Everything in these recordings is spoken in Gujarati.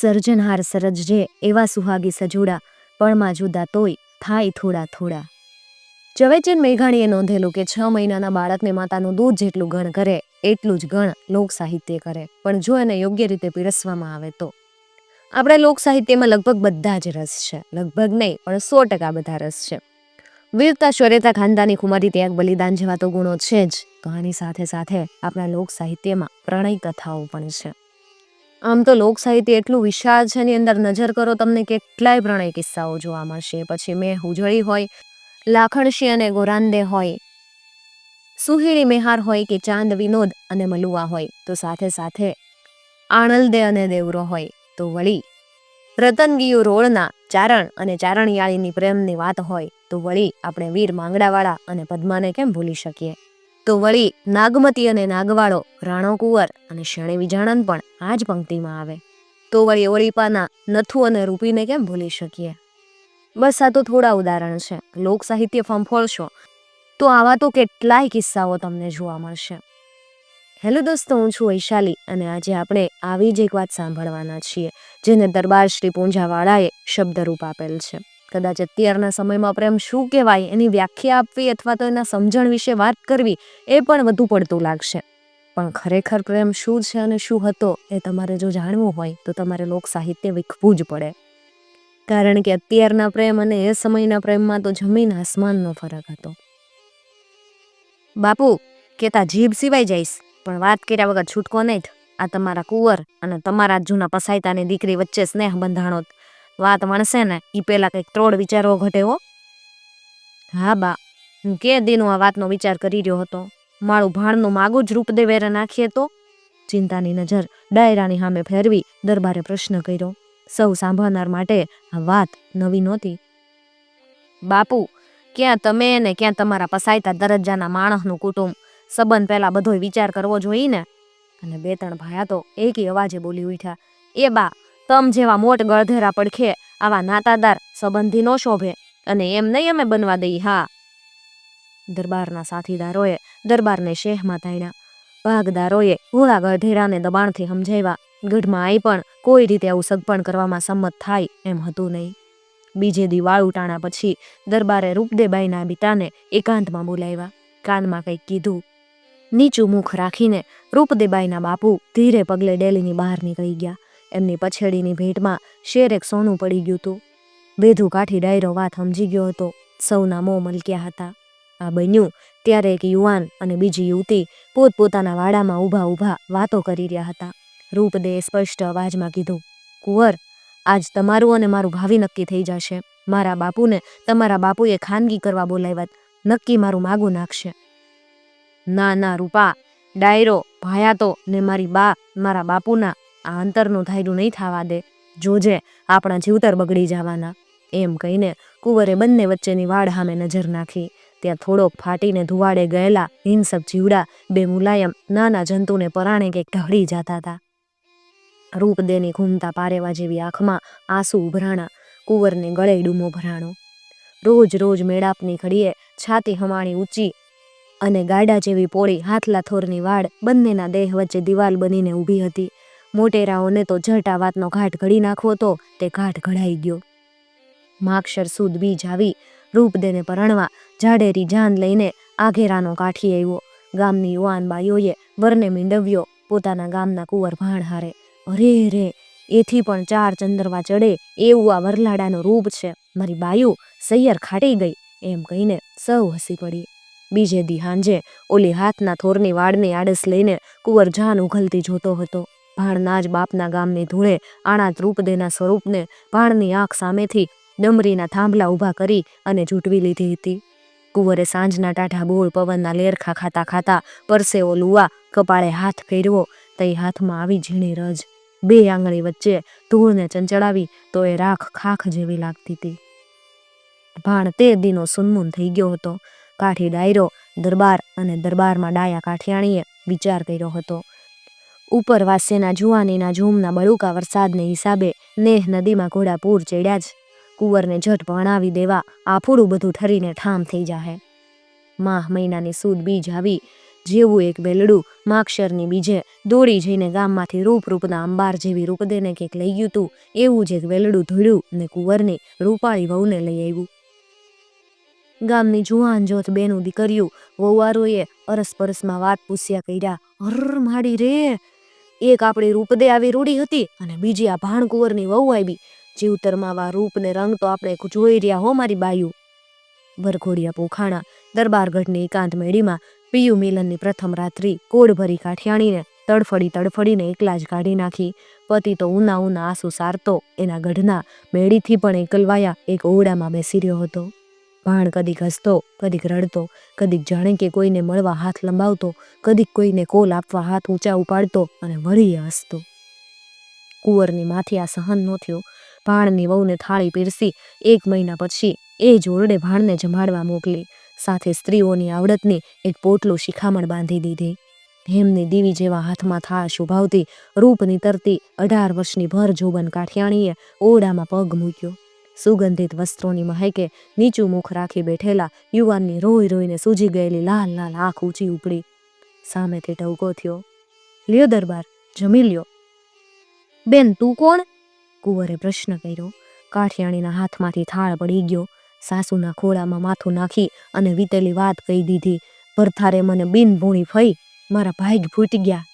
સર્જનહાર સરજજે એવા સુહાગી સજોડા પળમાં જુદા તોય થાય થોડા થોડા. ઝવેરચંદ મેઘાણીએ નોંધેલું કે છ મહિનાના બાળકને માતાનું દૂધ જેટલું ગણ કરે, એટલું જ ગણ લોક સાહિત્ય કરે, પણ જો એને યોગ્ય રીતે પીરસવામાં આવે તો. આપણે લોક સાહિત્યમાં લગભગ બધા જ રસ છે, લગભગ નહીં, પણ સો ટકા બધા રસ છે. વીરતા શ્વરેતા ખાનદાની કુમારી ત્યાગ, બલિદાન જેવા તો ગુણો છે જ. આની સાથે સાથે આપણા લોક સાહિત્યમાં પ્રણય કથાઓ પણ છે. આમ તો લોક સાહિત્ય એટલું વિશાળ છે, એની અંદર નજર કરો તમને કેટલાય પ્રણય કિસ્સાઓ જોવા મળશે. પછી મેં હુજળી હોય, લાખણશી અને ગોરાંદે હોય સુહિણી મેહાર હોય કે ચાંદ વિનોદ અને મલુઆ હોય, તો સાથે સાથે આણલદે અને દેવરો હોય, તો વળી રતનગીયુ રોળના ચારણ અને ચારણયાળીની પ્રેમની વાત હોય, તો વળી આપણે વીર માંગડાવાળા અને પદ્માને કેમ ભૂલી શકીએ? તો વળી નાગમતી અને નાગવાળો રાણો કુંવર અને શેણે વિજાણન પણ આ જ પંક્તિમાં આવે. તો વળી ઓળીપાના નથુ અને રૂપીને કેમ ભૂલી શકીએ? બસ આ તો થોડા ઉદાહરણ છે. લોક સાહિત્ય ફંફોળશો તો આવા તો કેટલાય કિસ્સાઓ તમને જોવા મળશે. હેલો દોસ્તો, હું છું વૈશાલી અને આજે આપણે આવી જ એક વાત સાંભળવાના છીએ, જેને દરબાર શ્રી પૂંજાવાળાએ શબ્દરૂપ આપેલ છે. કદાચ અત્યારના સમયમાં પ્રેમ શું કહેવાય, એની વ્યાખ્યા આપવી અથવા તો એના સમજણ વિશે વાત કરવી, એ પણ વધુ પડતું લાગશે. પણ ખરેખર પ્રેમ શું છે અને શું હતો એ તમારે જો જાણવું હોય, તો તમારે લોક સાહિત્ય વીખવું જ પડે. કારણ કે અત્યારના પ્રેમ અને એ સમયના પ્રેમમાં તો જમીન આસમાનનો ફરક હતો. બાપુ, કેતા જીભ સિવાય જઈશ, પણ વાત કર્યા વગર છૂટકો નહીં આ તમારા કુંવર અને તમારા જૂના પસાયતાની દીકરી વચ્ચે સ્નેહ બંધાણો વાત વણશે ને એ પહેલાં કંઈક ત્રોડ વિચારવો ઘટે હો. બા, હું કે દીનું આ વાતનો વિચાર કરી રહ્યો હતો. મારું ભાણનું માગું જ રૂપ દે નાખીએ તો? ચિંતાની નજર ડાયરાની સામે ફેરવી દરબારે પ્રશ્ન કર્યો. સૌ સાંભળનાર માટે આ વાત નવી નહોતી. બાપુ, ક્યાં તમે ને ક્યાં તમારા પસાયતા દરજ્જાના માણસનું કુટુંબ? સંબંધ પહેલાં બધોય વિચાર કરવો જોઈએ ને? અને બે ત્રણ ભાયા તો એકી અવાજે બોલી ઉઠ્યા. એ બા તમ જેવા મોટ ગળધેરા પડખે આવા નાતાદાર સંબંધી નો શોભે અને એમ નહીં અમે બનવા દઈ, હા. દરબારના સાથીદારોએ દરબારને શેહમાં તાણ્યા ભાગદારોએ ઘોડા ગઢેરાને દબાણથી સમજાવ્યા, ગઢમાં આવી પણ કોઈ રીતે આવું સગપણ કરવામાં સંમત થાય એમ હતું નહીં. બીજે દિવાળ ઉટાણા પછી દરબારે રૂપદેબાઈના પિતાને એકાંતમાં બોલાવ્યા, કાનમાં કંઈક કીધું. નીચું મુખ રાખીને રૂપદેબાઈના બાપુ ધીરે પગલે ડેલીની બહાર નીકળી ગયા. એમની પછેડીની ભેટમાં શેર એક સોનું પડી ગયું હતું. વેધુ કાઠી ડાયરો વાત સમજી ગયો હતો. સૌના મોં મલક્યા હતા. આ બન્યું ત્યારે એક યુવાન અને બીજી યુવતી પોતપોતાના વાડામાં ઊભા ઊભા વાતો કરી રહ્યા હતા. રૂપદે સ્પષ્ટ અવાજમાં કીધું, કુંવર, આજ તમારું અને મારું ભાવિ નક્કી થઈ જશે. મારા બાપુને તમારા બાપુએ ખાનગી કરવા બોલાવ્યા નક્કી મારું માગું નાખશે. ના ના, રૂપા. ડાયરો ભાયાતો ને મારી બા, મારા બાપુના આ અંતરનું ધાયરું નહીં થવા દે. જોજે, આપણા જીવતર બગડી જવાના. એમ કહીને કુંવરે બંને વચ્ચેની વાડ સામે નજર નાખી. ત્યાં થોડોક ફાટીને ધુવાડે ગયેલા હિંસક જીવડા બે મુલાયમ નાના જંતુને પરાણે કંઈક ઢળી જતા હતા. રૂપદેની ઘૂમતા પારેવા જેવી આંખમાં આંસુ ઉભરાણા, કુંવરને ગળે ડૂમો ભરાણો. રોજ રોજ મેળાપની ઘડીએ છાતી હમાણી ઊંચી અને ગાડા જેવી પોળી હાથલા થોરની વાડ બંનેના દેહ વચ્ચે દિવાલ બનીને ઊભી હતી. મોટેરાઓને તો જટા વાતનો ઘાટ ઘડી નાખવો તો તે ઘાટ ઘડાઈ ગયો. માક્ષર સુદ બીજ આવી, રૂપદેને પરણવા, જાડેરી જાન લઈને આઘેરાનો કાઠી આવ્યો. ગામની યુવાન બાઈઓએ વરને મીંડવ્યો, પોતાના ગામના કુંવર ભાણ હારે. અરે રે, એથી પણ ચાર ચંદરવા ચડે એવું આ વરલાડાનું રૂપ છે. મારી બાયુ સૈયર ખાટી ગઈ. એમ કહીને સૌ હસી પડી. બીજે દી હાંજે ઓલી હાથના થોરની વાડની આડસ લઈને કુંવર જાન ઉઘલતી જોતો હતો. ભાણના જ બાપના ગામની ધૂળે આણા રૂપદેના સ્વરૂપને ભાણની આંખ સામેથી ડમરીના થાંભલા ઊભા કરી અને ઝૂંટવી લીધી હતી. કુંવરે સાંજના ટાઢા બોળ પવનના લેરખા ખાતા ખાતા પરસેવો લુવા કપાળે હાથ ફેરવો તઈ હાથમાં આવી ઝીણી રજ. બે આંગળી વચ્ચે ધૂળને ચંચળાવી તો એ રાખ ખાખ જેવી લાગતી હતી. ભાણ તે દીનો સુનમૂન થઈ ગયો હતો. કાઠી ડાયરો, દરબાર અને દરબારમાં ડાયા કાઠિયાણીએ વિચાર કર્યો હતો. ઉપરવાસ્યના જુવાનીના ઝૂમના બળુકા વરસાદને હિસાબે નેહ નદીમાં ઘોડા પૂર ચડ્યા જ. કુંવરને ઝટ ભણાવી દેવા આફુડું બધું ઠરીને ઠામ થઈ જાહે. માહ મહિનાની સૂદ બીજ આવી, જેવું એક બેલડું માક્ષરની બીજે દોડી જઈને ગામમાંથી રૂપ રૂપના અંબાર જેવી રૂપદેને કંઈક લઈ ગયું તું, એવું જ એક વેલડું ધોળ્યું ને કુંવરની રૂપાળી વહુને લઈ આવ્યું. ગામની જુવાન જોત બેનું દીકરીયું વહુવારોએ અરસપરસમાં વાત પૂછ્યા કર્યા હર માડી રે એક આપણી રૂપદે આવી રૂડી હતી અને બીજી આ ભાણકુંવરની વહુ આવી. જીવતરમાં વા રૂપ ને રંગ તો આપણે જોઈ રહ્યા હો મારી બાયુ. વરઘોડિયા પોખાણા, દરબારગઢની એકાંત મેળીમાં પિયુ મિલનની પ્રથમ રાત્રિ કોડભરી કાઠિયાણીને તડફડી તડફડીને એકલા જ કાઢી નાખી. પતિ તો ઉના ઉના આંસુ સારતો, એના ગઢના મેળીથી પણ એકલવાયા, એક ઓરડામાં બેસી રહ્યો હતો. ભાણ કદીક હસતો, કદીક રડતો, કદીક જાણે કે કોઈને મળવા હાથ લંબાવતો, કદીક કોઈને કોલ આપવા હાથ ઊંચા ઉપાડતો અને વળીએ હસતો. કુંવરની માથે આ સહન ન થયો. ભાણની વહુને થાળી પીરસી, એક મહિના પછી એ જોરડે ભાણને જમાડવા મોકલી. સાથે સ્ત્રીઓની આવડતની એક પોટલું શિખામણ બાંધી દીધી. હેમની દીવી જેવા હાથમાં થાળ શુભાવતી, રૂપની તરતી અઢાર વર્ષની ભર જોબન કાઠિયાણીએ ઓરડામાં પગ મૂક્યો. સુગંધિત વસ્ત્રોની મહેકે નીચું મુખ રાખી બેઠેલા યુવાનની રોઈ રોઈને સૂજી ગયેલી લાલ લાલ આંખ ઊંચી ઉપડી. સામેથી ટવકો થયો. લ્યો દરબાર, જમી લ્યો. બેન, તું કોણ? કુંવરે પ્રશ્ન કર્યો. કાઠિયાણીના હાથમાંથી થાળ પડી ગયો. સાસુના ખોળામાં માથું નાખી અને વીતેલી વાત કહી દીધી. ભરથારે મને બિન ભૂણી ફઈ, મારા ભાઈ ફૂટી ગયા.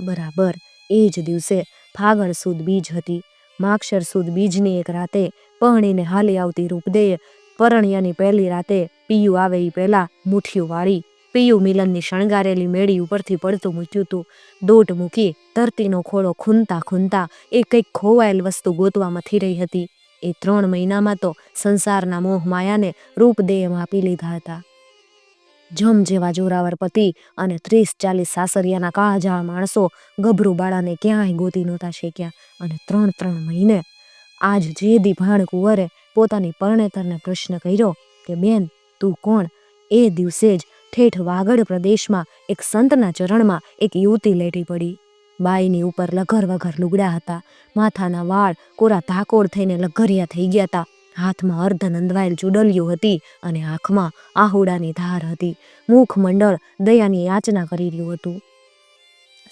બરાબર, એ જ દિવસે ફાગણ સુદ બીજ હતી. માક્ષર સુદ બીજની એક રાતે પરણીને હાલી આવતી રૂપદેય પરણિયાની પહેલી રાતે પિયુ આવે એ પહેલા મુઠ્ઠીઓ વાળી. પિયુ મિલનની શણગારેલી મેળી ઉપરથી પડતું મૂક્યું હતું દોટ મૂકી ધરતીનો ખોળો ખૂનતા ખૂનતા એ કંઈક ખોવાયેલ વસ્તુ ગોતવામાંથી મથી રહી હતી. એ ત્રણ મહિનામાં તો સંસારના મોહ માયાને રૂપદેયમાં આપી લીધા હતા. જમ જેવા જોરાવર પતિ અને ત્રીસ ચાલીસ સાસરિયાના કાળજાળ માણસો ગભરું બાળાને ક્યાંય ગોતી નહોતા શેક્યા અને ત્રણ ત્રણ મહિને આજ જે દીભાણ કુંવરે પોતાની પરણેતરને પ્રશ્ન કર્યો કે, બેન, તું કોણ? એ દિવસે જ ઠેઠ વાગડ પ્રદેશમાં એક સંતના ચરણમાં એક યુવતી લેટી પડી. બાઈની ઉપર લઘર વઘર લુગડા હતા. માથાના વાળ કોરા ધાકોડ થઈને લઘરિયા થઈ ગયા હતા હાથમાં અર્ધ નંદવાયેલ ચૂડલિયું હતી અને આંખમાં આહુડાની ધાર હતી. મુખ મંડળ દયાની યાચના કરી રહ્યું હતું.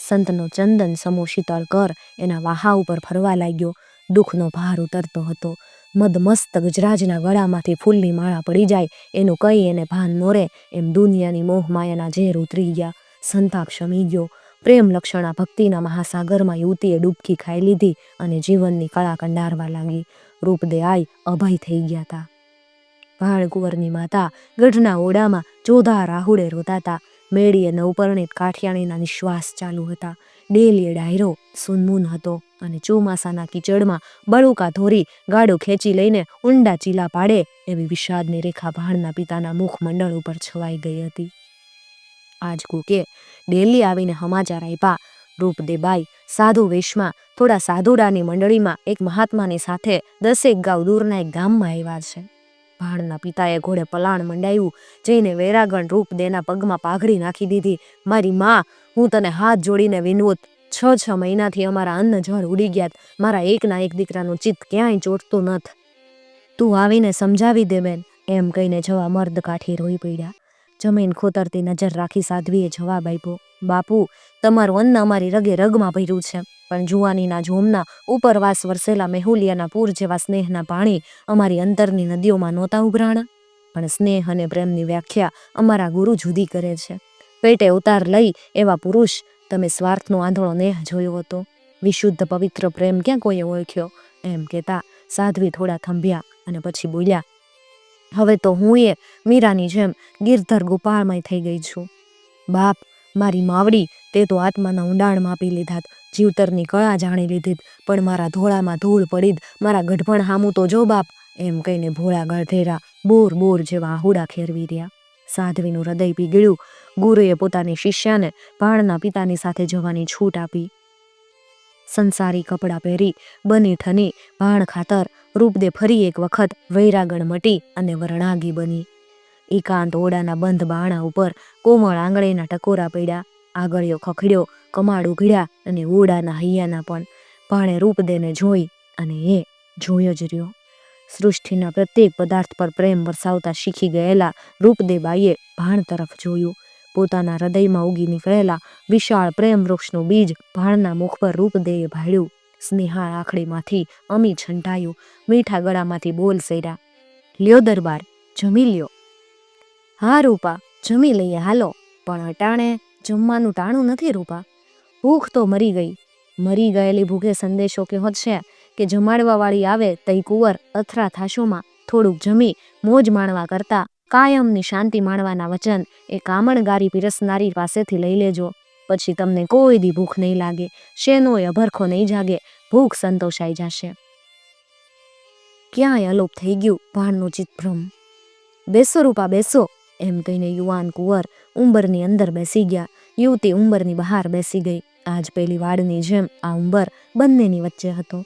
સંતનો ચંદન સમો શીતળ કર એના વાહા ઉપર ફરવા લાગ્યો. દુઃખનો ભાર ઉતરતો હતો. મદમસ્ત ગજરાજના ગળામાંથી ફૂલની માળા પડી જાય, એનું કંઈ એને ભાન નોરે એમ દુનિયાની મોહ માયાના ઝેર ઉતરી ગયા. સંતાપ શમી ગયો. પ્રેમ લક્ષણા ભક્તિના મહાસાગરમાં યુવતીએ ડૂબકી ખાઈ લીધી અને જીવનની કળા કંડારવા લાગી. રૂપદે આઈ અભય થઈ ગયા હતા ભાણકુંવરની માતા ગઢના ઓડામાં જોધા રાહુડે રોતા હતા મેળીએ નવપરણિત કાઠિયાણીના નિશ્વાસ ચાલુ હતા. ડેલીએ ડાયરો સુનમૂન હતો અને ચોમાસાના કીચડમાં બળુકા ધોરી ગાડો ખેંચી લઈને ઊંડા ચીલા પાડે એવી વિષાદની રેખા ભાણના પિતાના મુખમંડળ ઉપર છવાઈ ગઈ હતી. આજ કુકે ડેલી આવીને સમાચાર આપ્યા રૂપદેબાઈ સાધુ વેશમાં થોડા સાધુડાની મંડળીમાં એક મહાત્માની સાથે દસેક ગાંવ દૂરના એક ગામમાં આવ્યા છે. ભાણના પિતાએ ઘોડે પલાણ મંડાવ્યું જઈને વૈરાગણ રૂપ દેના પગમાં પાઘડી નાખી દીધી. મારી માં, હું તને હાથ જોડીને વિનવું છ છ મહિનાથી અમારા અન્ન જળ ઉડી ગયા મારા એકના એક દીકરાનું ચિત્ત ક્યાંય ચોટતું નથ. તું આવીને સમજાવી દે બેન. એમ કહીને જવા મર્દ કાઠી રોઈ પડ્યા. જમીન ખોતરતી નજર રાખી સાધ્વીએ જવાબ આપ્યો, બાપુ, તમારું અન્ન અમારી રગે રગમાં ભર્યું છે. પણ જુવાનીના જોમના ઉપરવાસ વરસેલા મેહુલિયાના પૂર જેવા સ્નેહના પાણી અમારી અંતરની નદીઓમાં નહોતા ઉભરાણા. પણ સ્નેહ અને પ્રેમની વ્યાખ્યા અમારા ગુરુ જુદી કરે છે. પેટે ઉતાર લઈ એવા પુરુષ તમે સ્વાર્થનો આંધળો નેહ જોયો હતો. વિશુદ્ધ પવિત્ર પ્રેમ ક્યાં કોઈએ ઓળખ્યો? એમ કહેતા સાધ્વી થોડા થંભ્યા અને પછી બોલ્યા, હવે તો હું એ મીરાની જેમ ગિરધર ગોપાળમય થઈ ગઈ છું. બાપ, મારી માવડી તે તો આત્માના ઊંડાણમાં માપી લીધાત. જીવતરની કળા જાણી લીધી પણ મારા ધોળામાં ધૂળ પડી મારા ગઢપણ હામું તો જો બાપ. એમ કહીને ભોળા ગળધેરા બોર બોર જેવા આહુડા ખેરવી રહ્યા. સાધ્વીનું હૃદય પીગળ્યું. ગુરુએ પોતાની શિષ્યાને ભાણના પિતાની સાથે જવાની છૂટ આપી. સંસારી કપડાં પહેરી, બની ઠની, ભાણ ખાતર, રૂપદે ફરી એક વખત વૈરાગણ મટી અને વરણાગી બની. એકાંત ઓડાના બંધ બાણા ઉપર કોમળ આંગળીના ટકોરા પડ્યા આગળિયો ખખડ્યો કમાડ ઉઘડ્યા અને ઓડાના હૈયાના પણ ભાણે રૂપદેને જોઈ અને એ જોયો જ રહ્યો. સૃષ્ટિના પ્રત્યેક પદાર્થ પર પ્રેમ વરસાવતા શીખી ગયેલા રૂપદેબાઈએ ભાણ તરફ જોયું. પોતાના હૃદયમાં ઉગી નીકળેલા વિશાળ પ્રેમ વૃક્ષનું બીજ ભાણના મુખ પર રૂપદેએ ભાળ્યું. સ્નેહાળ આખડીમાંથી અમી છંટાયું. મીઠા ગળામાંથી બોલ સૈરા લ્યો દરબાર, જમી લ્યો. હા, રૂપા, જમી લઈએ, હાલો. પણ અટાણે જમવાનું ટાણું નથી, રૂપા. ભૂખ તો મરી ગઈ. મરી ગયેલી ભૂખે સંદેશો કેવો છે કે જમાડવા વાળી આવે તઈ કુંવર અથરા થાશોમાં થોડુંક જમી, મોજ માણવા કરતા, કાયમની શાંતિ માણવાના વચન એ કામણગારી પીરસનારી પાસેથી લઈ લેજો. પછી તમને કોઈ દી ભૂખ નહીં લાગે, શેનોય અભરખો નહીં જાગે, ભૂખ સંતોષાઈ જશે. ક્યાંય અલોપ થઈ ગયું ભાણનું ચિતભ્રમ બેસો રૂપા, બેસો, એમ કહીને યુવાન કુંવર ઉંબરની અંદર બેસી ગયા. યુવતી ઉંબરની બહાર બેસી ગઈ. આજ પેલી વાડની જેમ આ ઉંબર બંનેની વચ્ચે હતો.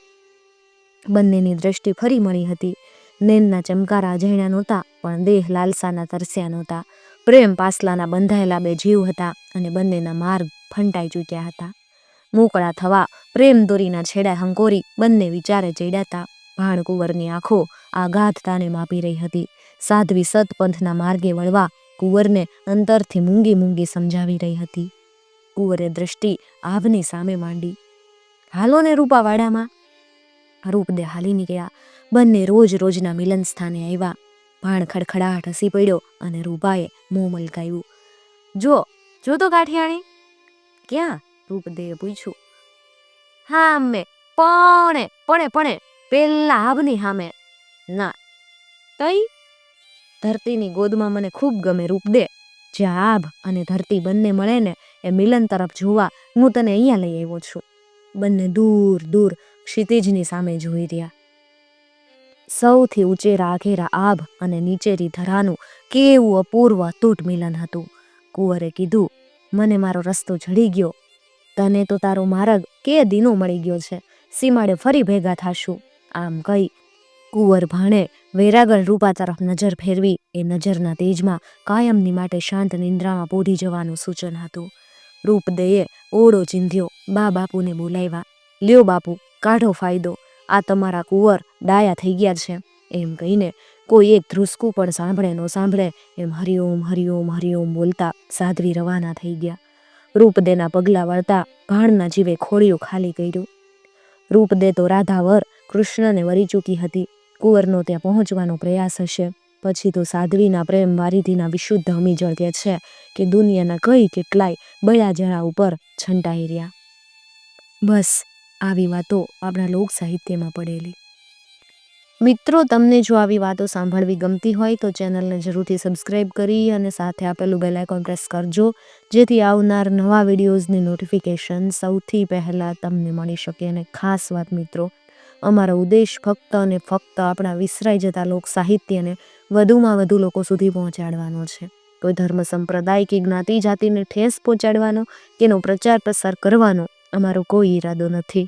બંનેની દ્રષ્ટિ ફરી મળી હતી. નેનના ચમકારા અજાણ્યા નહોતા, પણ દેહ લાલસાના તરસ્યા નહોતા. પ્રેમ પાસલાના બંધાયેલા બે જીવ હતા અને બંનેના માર્ગ ફંટાઈ ચૂક્યા હતા. મોકળા થવા, પ્રેમ દોરીના છેડા હંકોરી, બંને વિચારે ચેડાતા. ભાણકુંવરની આંખો આઘાતતાને માપી રહી હતી. સાધ્વી સતપંથના માર્ગે વળવા કુંવરને અંતરથી મૂંગી મૂંગી સમજાવી રહી હતી. કુંવરે દ્રષ્ટિ આવની સામે માંડી. હાલો ને રૂપાવાડામાં રૂપદે હાલી નીકળ્યા. બંને રોજ રોજના મિલન સ્થાને આવ્યા. ભાણ ખડખડાટ હસી પડ્યો અને રૂપાએ મોં મલકાયું જો જો તો કાઠિયાણી. ક્યાં? રૂપદેએ પૂછ્યું. હા, અમે, પણે પણે પણે, પેલા આભની સામે ના. તઈ? ધરતીની ગોદમાં મને ખૂબ ગમે, રૂપદે. જે આભ અને ધરતી બંને મળે ને એ મિલન તરફ જોવા હું તને અહીંયા લઈ આવ્યો છું. બંને દૂર દૂર ક્ષિતિજની સામે જોઈ રહ્યા. સૌથી ઉચેરા આઘેરા આભ અને નીચેરી ધરાનું કેવું અપૂર્વ અતૂટ મિલન હતું. કુંવરે કીધું, મને મારો રસ્તો જડી ગયો. તને તો તારો માર્ગ કે દીનો મળી ગયો છે. સીમાડે ફરી ભેગા થાશું. આમ કહી કુંવર ભાણે વેરાગળ રૂપા તરફ નજર ફેરવી. એ નજરના તેજમાં કાયમની માટે શાંત નિંદ્રામાં પોઢી જવાનું સૂચન હતું. રૂપદેએ ઓળો ચીંધ્યો. બા બાપુને બોલાવ્યા, લ્યો બાપુ, કાઢો ફાયદો. આ તમારા કુંવર ડાયા થઈ ગયા છે. એમ કહીને કોઈ એક ધ્રુસકું પણ સાંભળે ન સાંભળે એમ હરિઓમ હરિઓમ હરિઓમ બોલતા સાધ્વી રવાના થઈ ગયા. રૂપદેના પગલાં વળતા ભાણના જીવે ખોળિયું ખાલી કર્યું. રૂપદે તો રાધાવર કૃષ્ણને વરી ચૂકી હતી. કુંવરનો ત્યાં પહોંચવાનો પ્રયાસ હશે. પછી તો સાધ્વીના પ્રેમ વારિધિના વિશુદ્ધ હમી જળગે છે કે દુનિયાના કઈ કેટલાય બળા જળા ઉપર છંટાઈ રહ્યા. બસ, આવી વાતો આપણા લોક સાહિત્યમાં પડેલી. મિત્રો, તમને જો આવી વાતો સાંભળવી ગમતી હોય તો ચેનલને જરૂરથી સબસ્ક્રાઈબ કરી અને સાથે આપેલું બેલ આઇકોન પ્રેસ કરજો, જેથી આવનાર નવા વિડીયોઝની નોટિફિકેશન સૌથી પહેલાં તમને મળી શકે અને ખાસ વાત મિત્રો અમારો ઉદ્દેશ ફક્ત અને ફક્ત આપણા વિસરાઈ જતા લોક સાહિત્યને વધુમાં વધુ લોકો સુધી પહોંચાડવાનો છે. કોઈ ધર્મ સંપ્રદાય કે જ્ઞાતિ જાતિને ઠેસ પહોંચાડવાનો કે એનો પ્રચાર પ્રસાર કરવાનો અમારો કોઈ ઈરાદો નથી.